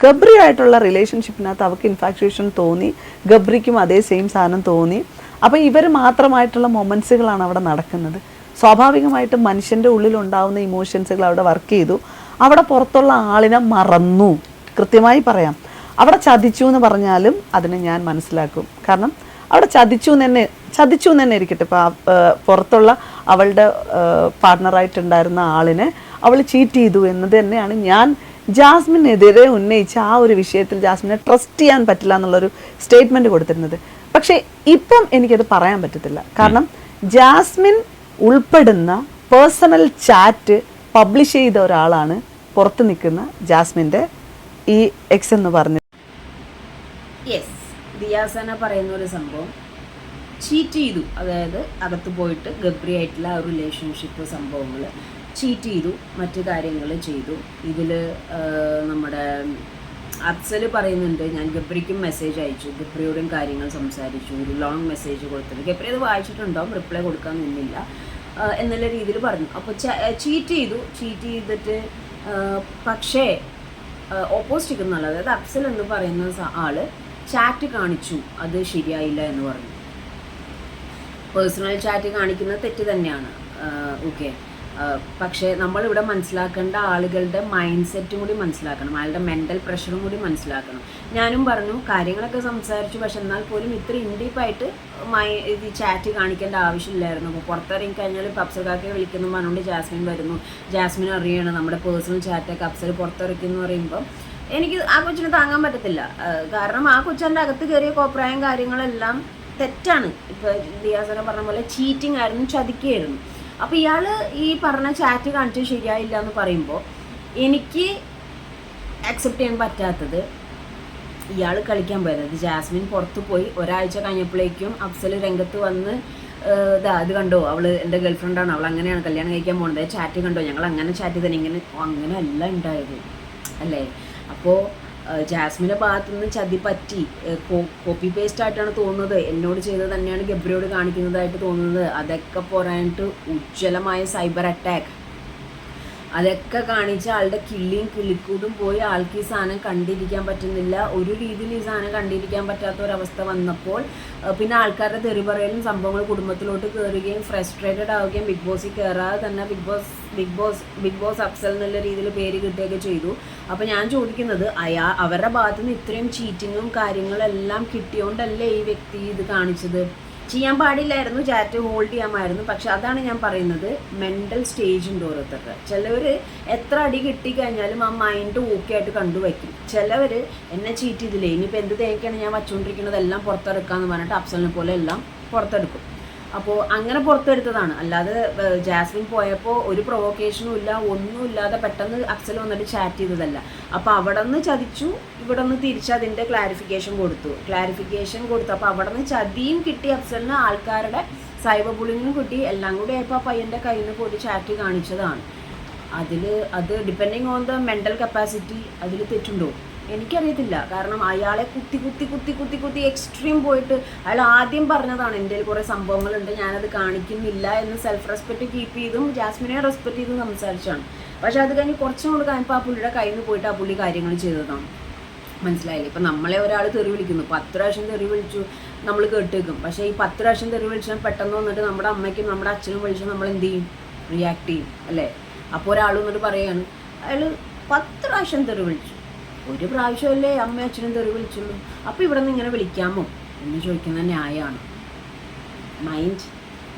ഗബ്രിയായിട്ടുള്ള റിലേഷൻഷിപ്പിനകത്ത് അവർക്ക് ഇൻഫാക്ച്വേഷൻ തോന്നി. ഗബ്രിക്കും അതേ സെയിം സാധനം തോന്നി. അപ്പോൾ ഇവർ മാത്രമായിട്ടുള്ള മൊമെൻസുകളാണ് അവിടെ നടക്കുന്നത്. സ്വാഭാവികമായിട്ടും മനുഷ്യന്റെ ഉള്ളിലുണ്ടാവുന്ന ഇമോഷൻസുകൾ അവിടെ വർക്ക് ചെയ്തു. അവിടെ പുറത്തുള്ള ആളിനെ മറന്നു. കൃത്യമായി പറയാം. അവിടെ ചതിച്ചു എന്ന് പറഞ്ഞാലും അതിനെ ഞാൻ മനസ്സിലാക്കും. കാരണം അവിടെ ചതിച്ചു എന്ന് തന്നെ ചതിച്ചു എന്ന് തന്നെ ഇരിക്കട്ടെ. ഇപ്പോൾ പുറത്തുള്ള അവളുടെ പാർട്ട്ണറായിട്ടുണ്ടായിരുന്ന ആളിനെ അവൾ ചീറ്റ് ചെയ്തു എന്നത് തന്നെയാണ് ഞാൻ ജാസ്മിനെതിരെ ഉന്നയിച്ച ആ ഒരു വിഷയത്തിൽ ജാസ്മിനെ ട്രസ്റ്റ് ചെയ്യാൻ പറ്റില്ല എന്നുള്ളൊരു സ്റ്റേറ്റ്മെന്റ് കൊടുത്തിരുന്നത്. പക്ഷേ ഇപ്പം എനിക്കത് പറയാൻ പറ്റത്തില്ല. കാരണം ജാസ്മിൻ ഉൾപ്പെടുന്ന പേഴ്സണൽ ചാറ്റ് പബ്ലിഷ് ചെയ്ത ഒരാളാണ് പുറത്ത് നിൽക്കുന്ന ജാസ്മിന്റെ ഈ എക്സ് എന്ന് പറഞ്ഞു യെസ് ദിയാസന പറയുന്ന ഒരു സംഭവം. ചീറ്റ് ചെയ്തു. അതായത് അകത്ത് പോയിട്ട് ഗബ്രി ആയിട്ടുള്ള ആ റിലേഷൻഷിപ്പ് സംഭവങ്ങൾ ചീറ്റ് ചെയ്തു മറ്റു കാര്യങ്ങൾ ചെയ്തു. ഇതിൽ നമ്മുടെ അഫ്സൽ പറയുന്നുണ്ട് ഞാൻ ഗബ്രിക്കും മെസ്സേജ് അയച്ചു. ഗബ്രിയോടും കാര്യങ്ങൾ സംസാരിച്ചു. ഒരു ലോങ് മെസ്സേജ് കൊടുത്തത് ഗബ്രി അത് വായിച്ചിട്ടുണ്ടാവും റിപ്ലൈ കൊടുക്കാൻ നിന്നില്ല. എന്നുള്ള രീതിയിൽ പറഞ്ഞു. അപ്പോൾ ചീറ്റ് ചെയ്തു. ചീറ്റ് ചെയ്തിട്ട് പക്ഷേ ഓപ്പോസിറ്റ് നിൽക്കുന്ന അതായത് അഫ്സൽ എന്ന് പറയുന്ന ആൾ ചാറ്റ് കാണിച്ചു. അത് ശരിയായില്ല എന്ന് പറഞ്ഞു. പേഴ്സണൽ ചാറ്റ് കാണിക്കുന്നത് തെറ്റ് തന്നെയാണ്. ഓക്കെ പക്ഷേ നമ്മളിവിടെ മനസ്സിലാക്കേണ്ട ആളുകളുടെ മൈൻഡ് സെറ്റും കൂടി മനസ്സിലാക്കണം. അയാളുടെ മെന്റൽ പ്രഷറും കൂടി മനസ്സിലാക്കണം. ഞാനും പറഞ്ഞു കാര്യങ്ങളൊക്കെ സംസാരിച്ചു. പക്ഷെ എന്നാൽ പോലും ഇത്ര ഇൻഡീപ്പായിട്ട് മൈ ഇത് ചാറ്റ് കാണിക്കേണ്ട ആവശ്യമില്ലായിരുന്നു. അപ്പോൾ പുറത്തിറങ്ങി കഴിഞ്ഞാൽ ഇപ്പോൾ അപ്സൽക്കാക്കെ വിളിക്കുന്നു. പറഞ്ഞുകൊണ്ട് ജാസ്മിൻ വരുന്നു. ജാസ്മിൻ അറിയണം നമ്മുടെ പേഴ്സണൽ ചാറ്റൊക്കെ അപ്സൽ പുറത്തിറക്കുന്നു പറയുമ്പോൾ എനിക്ക് ആ കൊച്ചിനെ താങ്ങാൻ പറ്റത്തില്ല. കാരണം ആ കൊച്ചന്റെ അകത്ത് കയറിയ കോപ്രായം കാര്യങ്ങളെല്ലാം തെറ്റാണ്. ഇപ്പോൾ ദിയാസന പറഞ്ഞ പോലെ ചീറ്റിംഗ് ആയിരുന്നു ചതിക്കുകയായിരുന്നു. അപ്പൊ ഇയാൾ ഈ പറഞ്ഞ ചാറ്റ് കാണിച്ചത് ശരിയായില്ല എന്ന് പറയുമ്പോൾ എനിക്ക് അക്സെപ്റ്റ് ചെയ്യാൻ പറ്റാത്തത് ഇയാൾ കളിക്കാൻ പോയത്. അത് ജാസ്മിൻ പുറത്ത് പോയി ഒരാഴ്ച കഴിഞ്ഞപ്പോഴേക്കും അഫ്സൽ രംഗത്ത് വന്ന് ഇതാ ഇത് കണ്ടോ? അവൾ എന്റെ ഗേൾഫ്രണ്ടാണ് അവൾ അങ്ങനെയാണ് കല്യാണം കഴിക്കാൻ പോകുന്നത് ചാറ്റ് കണ്ടോ? ഞങ്ങൾ അങ്ങനെ ചാറ്റ് തന്നെ ഇങ്ങനെ അങ്ങനെ അല്ല ഉണ്ടായത്. അല്ലേ? അപ്പോൾ ജാസ്മിന്റെ ഭാഗത്തു നിന്ന് ചതി പറ്റി. കോപ്പി പേസ്റ്റ് ആയിട്ടാണ് തോന്നുന്നത്. എന്നോട് ചെയ്തത് തന്നെയാണ് ഗബ്രിയോട് കാണിക്കുന്നതായിട്ട് തോന്നുന്നത്. അതൊക്കെ പോരായിട്ട് ഉജ്ജ്വലമായ സൈബർ അറ്റാക്ക് അതൊക്കെ കാണിച്ച് ആളുടെ കിള്ളിയും കിളിക്കൂടും പോയി ആൾക്ക് ഈ സാധനം കണ്ടിരിക്കാൻ പറ്റുന്നില്ല. ഒരു രീതിയിൽ ഈ സാധനം കണ്ടിരിക്കാൻ പറ്റാത്ത ഒരവസ്ഥ വന്നപ്പോൾ പിന്നെ ആൾക്കാരുടെ തെറിപറയലും സംഭവങ്ങൾ കുടുംബത്തിലോട്ട് കയറുകയും ഫ്രസ്ട്രേറ്റഡ് ആവുകയും ബിഗ് ബോസിൽ കയറാതെ തന്നെ big boss big boss big boss Afsal എന്നുള്ള രീതിയിൽ പേര് കിട്ടുകയൊക്കെ ചെയ്തു. അപ്പോൾ ഞാൻ ചോദിക്കുന്നത് അയാ അവരുടെ ഭാഗത്തു നിന്ന് ഇത്രയും ചീറ്റിങ്ങും കാര്യങ്ങളെല്ലാം കിട്ടിയോണ്ടല്ലേ ഈ വ്യക്തി ഇത് കാണിച്ചത്? ചെയ്യാൻ പാടില്ലായിരുന്നു ചാറ്റ് ഹോൾഡ് ചെയ്യാമായിരുന്നു പക്ഷെ അതാണ് ഞാൻ പറയുന്നത് മെന്റൽ സ്റ്റേജ് ഉണ്ട് ഓരോരുത്തർക്ക് ചിലവർ എത്ര അടി കിട്ടിക്കഴിഞ്ഞാലും ആ മൈൻഡ് ഓക്കെ ആയിട്ട് കണ്ടുവയ്ക്കും. ചിലവർ എന്നെ ചീറ്റ് ചെയ്തില്ലേ ഇനിയിപ്പോൾ എന്ത് തേക്കാണ് ഞാൻ വച്ചുകൊണ്ടിരിക്കുന്നത് എല്ലാം പുറത്തെടുക്കാമെന്ന് പറഞ്ഞിട്ട് അഫ്സലിനെ പോലെ എല്ലാം പുറത്തെടുക്കും. അപ്പോൾ അങ്ങനെ പുറത്തെടുത്തതാണ്. അല്ലാതെ ജാസ്മിൻ പോയപ്പോൾ ഒരു പ്രൊവോക്കേഷനും ഇല്ല ഒന്നും ഇല്ലാതെ പെട്ടെന്ന് അക്സൽ വന്നിട്ട് ചാറ്റ് ചെയ്തതല്ല. അപ്പോൾ അവിടെ നിന്ന് ചതിച്ചു ഇവിടെ നിന്ന് തിരിച്ച് അതിന്റെ ക്ലാരിഫിക്കേഷൻ കൊടുത്തു. ക്ലാരിഫിക്കേഷൻ കൊടുത്തു അപ്പോൾ അവിടെ നിന്ന് ചതിയും കിട്ടി അഫ്സലിന് ആൾക്കാരുടെ സൈബർ ബുള്ളിങ്ങും കിട്ടി. എല്ലാം കൂടി ആയപ്പോൾ ആ പയ്യന്റെ കയ്യിൽ നിന്ന് പോയിട്ട് ചാറ്റ് കാണിച്ചതാണ്. അതിൽ അത് depending on the mental capacity അതിൽ തെറ്റുണ്ടോ? എനിക്കറിയത്തില്ല. കാരണം അയാളെ കുത്തി കുത്തി കുത്തി കുത്തി കുത്തി എക്സ്ട്രീം പോയിട്ട് അയാൾ ആദ്യം പറഞ്ഞതാണ് എന്റെ കുറേ സംഭവങ്ങളുണ്ട് ഞാനത് കാണിക്കുന്നില്ല എന്ന് സെൽഫ് റെസ്പെക്റ്റ് കീപ്പ് ചെയ്തും ജാസ്മിനെ റെസ്പെക്ട് ചെയ്തും സംസാരിച്ചാണ് പക്ഷെ അത് കഴിഞ്ഞ് കുറച്ചും കൂടെ കഴിഞ്ഞപ്പോൾ ആ പുള്ളിയുടെ കയ്യിൽ നിന്ന് പോയിട്ട് ആ പുള്ളി കാര്യങ്ങൾ ചെയ്തതാണ്. മനസ്സിലായില്ലേ? ഇപ്പം നമ്മളെ ഒരാൾ തെറി വിളിക്കുന്നു. പത്ത് പ്രാവശ്യം തെറി വിളിച്ചു നമ്മൾ കേട്ടേക്കും. പക്ഷേ ഈ പത്ത് പ്രാവശ്യം തെറി വിളിച്ചാൽ പെട്ടെന്ന് വന്നിട്ട് നമ്മുടെ അമ്മയ്ക്കും നമ്മുടെ അച്ഛനും വിളിച്ചാൽ നമ്മൾ എന്ത് ചെയ്യും? റിയാക്ട് ചെയ്യും അല്ലേ? അപ്പോൾ ഒരാൾ വന്നിട്ട് പറയുകയാണ് അയാൾ പത്ത് പ്രാവശ്യം തെറി വിളിച്ചു. ഒരു പ്രാവശ്യമല്ലേ അമ്മ അച്ഛനും തെറി വിളിച്ചുള്ളൂ. അപ്പോൾ ഇവിടെ നിന്ന് ഇങ്ങനെ വിളിക്കാമോ എന്ന് ചോദിക്കുന്ന ന്യായമാണ്. മൈൻഡ്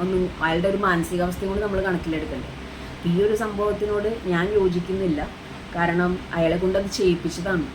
ഒന്ന് അയാളുടെ ഒരു മാനസികാവസ്ഥയും കൂടി നമ്മൾ കണക്കിലെടുക്കണ്ടേ. ഈ ഒരു സംഭവത്തിനോട് ഞാൻ യോജിക്കുന്നില്ല. കാരണം അയാളെ കൊണ്ട് അത് ചെയ്യിപ്പിച്ചതാണ്.